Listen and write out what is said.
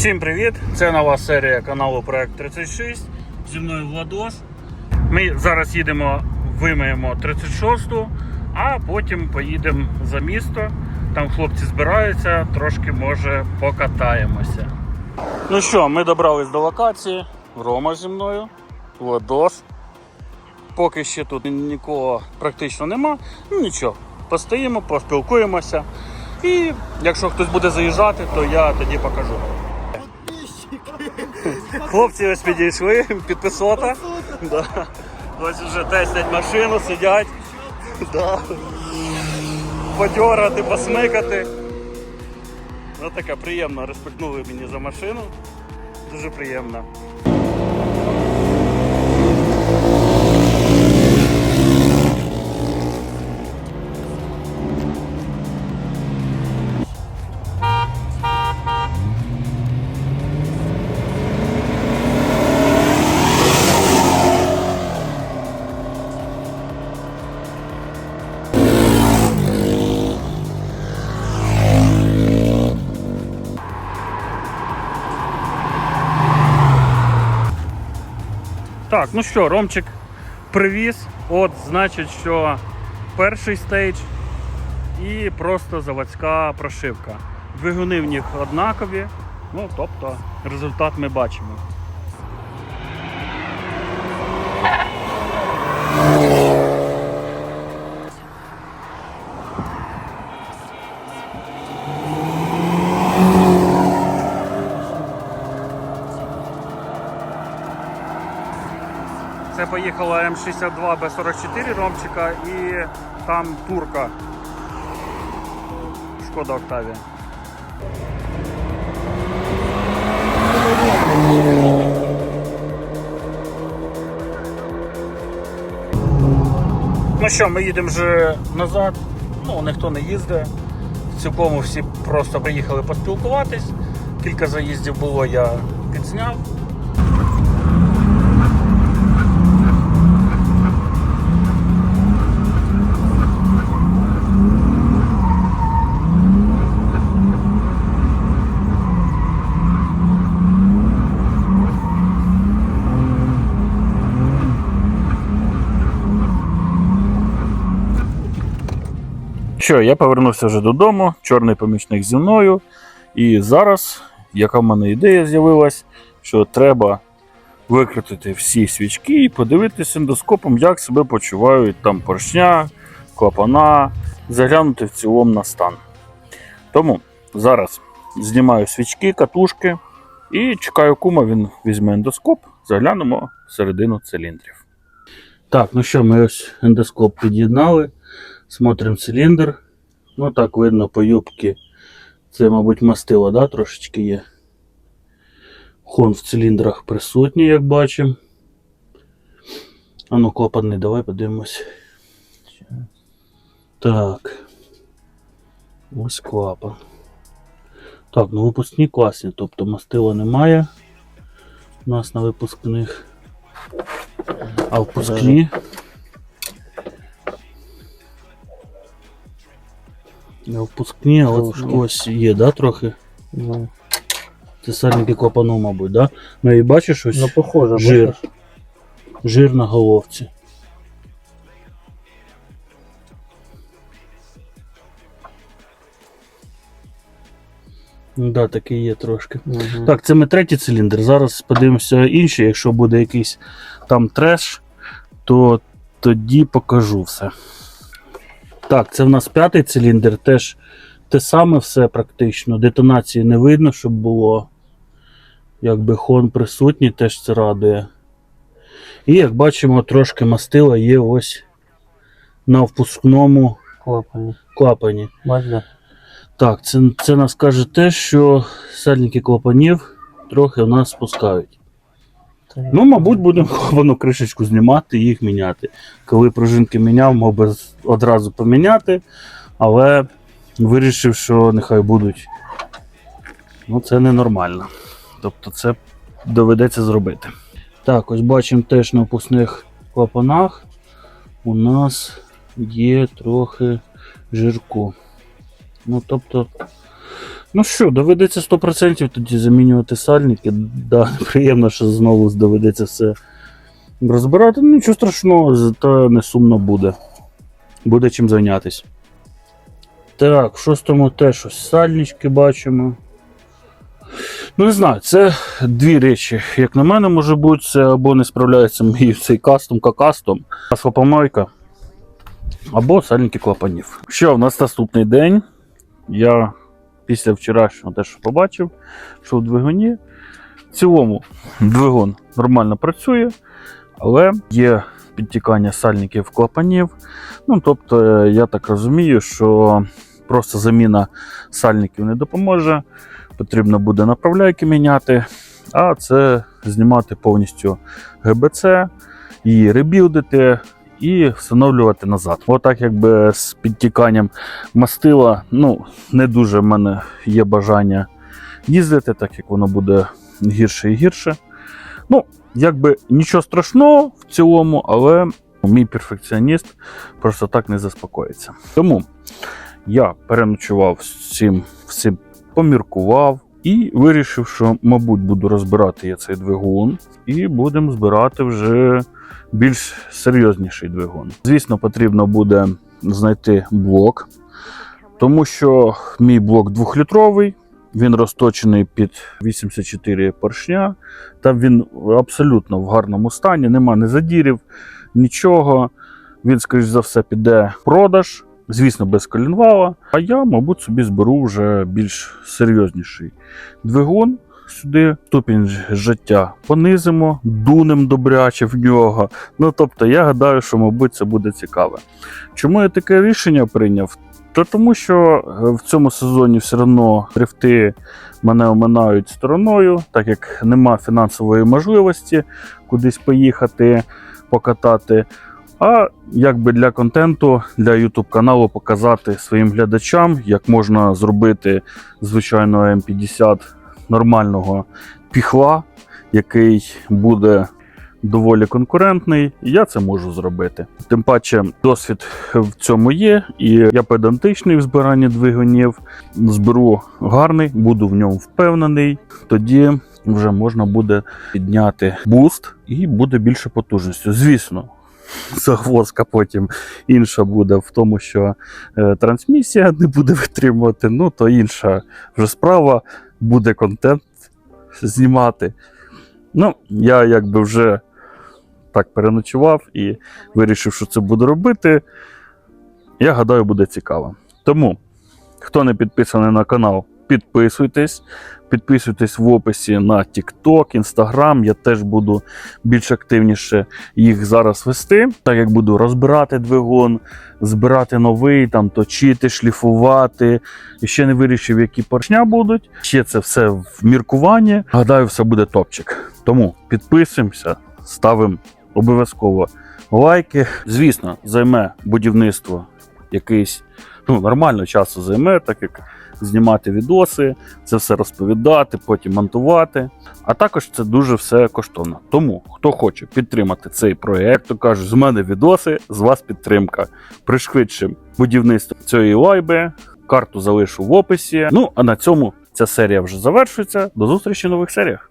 Всім привіт! Це нова серія каналу Проект 36. Зі мною Владос. Ми зараз їдемо, вимиємо 36-ту, а потім поїдемо за місто. Там хлопці збираються, трошки може покатаємося. Ну що, ми добрались до локації. Рома зі мною, Владос. Поки ще тут нікого практично нема. Ну нічого, постоїмо, поспілкуємося. І якщо хтось буде заїжджати, то я тоді покажу. Хлопці ось підійшли, підписота. Да. Ось вже тестять машину, сидять. Да. Подьорати, посмикати. Ну така приємно, респектнули мені за машину. Дуже приємно. Так, ну що, Ромчик привіз. От, значить, що перший стейдж і просто заводська прошивка. Двигуни в них однакові. Ну, тобто, результат ми бачимо. Це поїхала М62 Б44 Ромчика і там турка. Шкода Октавія. Ну що, ми їдемо вже назад. Ну, ніхто не їздить. Цілком всі просто приїхали поспілкуватись. Кілька заїздів було, я підзняв. Що, я повернувся вже додому, чорний помічник зі мною. І зараз, яка в мене ідея з'явилась, що треба викрутити всі свічки і подивитися ендоскопом, як себе почувають там поршня, клапана, заглянути в цілому на стан. Тому зараз знімаю свічки, катушки і чекаю кума, він візьме ендоскоп, заглянемо всередину циліндрів. Так, ну що, ми ось ендоскоп під'єднали. Смотрим циліндр. Ну так видно по юбці. Це, мабуть, мастило, да, трошечки є. Хон в циліндрах присутній, як бачимо. А ну, клапани, давай подивимось. Так. Ось клапан. Так, ну випускні класні, тобто мастила немає. У нас на випускних. А впускні. На впускні, Трошки. ось є, да, трохи? Ну, Це сальники клапану, мабуть, да? Ну і бачиш ось ну похоже, жир. бачиш? жир на головці. Ну, да, такий є трошки. Мгм. Так, це ми третій циліндр. Зараз подивимося інший. Якщо буде якийсь там треш, то тоді покажу все. Так, це в нас п'ятий циліндр, теж те саме все практично. Детонації не видно, щоб було. Якби хон присутній, теж це радує. І як бачимо, трошки мастила є ось на впускному Клапані. клапані. Бач, да? Так, це, це нас каже те, що сальники клапанів трохи у нас спускають. Ну, мабуть, будемо воно кришечку знімати і їх міняти. Коли пружинки міняв, мав би одразу поміняти, але вирішив, що нехай будуть. Ну, це ненормально. Тобто це доведеться зробити. Так, ось бачимо теж на впускних клапанах у нас є трохи жирку. Ну, тобто, Ну що, доведеться 100% тоді замінювати сальники. Да, приємно, що знову доведеться все розбирати. Ну, нічого страшного, зато не сумно буде. Буде чим зайнятися. Так, в шостому теж щось сальнички бачимо. Ну, не знаю, це дві речі. Як на мене, може бути, це або не справляється мій цей кастом кастом маслопомойка, або сальники клапанів. Що, в нас наступний день. Я після вчорашнього те, що побачив, що в двигуні. В цілому двигун нормально працює, але є підтікання сальників клапанів. Ну, тобто, е, я так розумію, що просто заміна сальників не допоможе. Потрібно буде направляйки міняти, а це знімати повністю ГБЦ, її ребілдити і встановлювати назад. Отак, якби з підтіканням мастила, ну, не дуже в мене є бажання їздити, так як воно буде гірше і гірше. Ну, якби нічого страшного в цілому, але мій перфекціоніст просто так не заспокоїться. Тому я переночував з цим всім, поміркував і вирішив, що, мабуть, буду розбирати я цей двигун, і будемо збирати вже більш серйозніший двигун. Звісно, потрібно буде знайти блок, тому що мій блок двохлітровий, він розточений під 84 поршня. Там він абсолютно в гарному стані, нема ні задірів, нічого. Він, скоріш за все, піде в продаж. Звісно, без колінвала. А я, мабуть, собі зберу вже більш серйозніший двигун. Сюди ступінь життя понизимо, дунем добряче в нього. Ну тобто, я гадаю, що, мабуть, це буде цікаве. Чому я таке рішення прийняв? То тому, що е, в цьому сезоні все одно дрифти мене оминають стороною, так як нема фінансової можливості кудись поїхати, покатати. А якби для контенту, для YouTube каналу показати своїм глядачам, як можна зробити звичайного М50 нормального піхла, який буде доволі конкурентний, я це можу зробити. Тим паче, досвід в цьому є, і я педантичний в збиранні двигунів. Зберу гарний, буду в ньому впевнений. Тоді вже можна буде підняти буст і буде більше потужності. Звісно. Загвозка потім інша буде в тому, що е, трансмісія не буде витримувати. Ну, то інша вже справа, буде контент знімати. Ну, я якби вже так переночував і вирішив, що це буду робити. Я гадаю, буде цікаво. Тому, хто не підписаний на канал, підписуйтесь. Підписуйтесь в описі на TikTok, Instagram. Я теж буду більш активніше їх зараз вести, так як буду розбирати двигун, збирати новий, там точити, шліфувати. І ще не вирішив, які поршня будуть. Ще це все в міркуванні. Гадаю, все буде топчик. Тому підписуємося, ставимо обов'язково лайки. Звісно, займе будівництво якийсь ну, нормально часу займе, так як знімати відоси, це все розповідати, потім монтувати. А також це дуже все коштовно. Тому, хто хоче підтримати цей проєкт, то кажуть, з мене відоси, з вас підтримка. Пришвидшим будівництво цієї лайби. Карту залишу в описі. Ну а на цьому ця серія вже завершується. До зустрічі в нових серіях.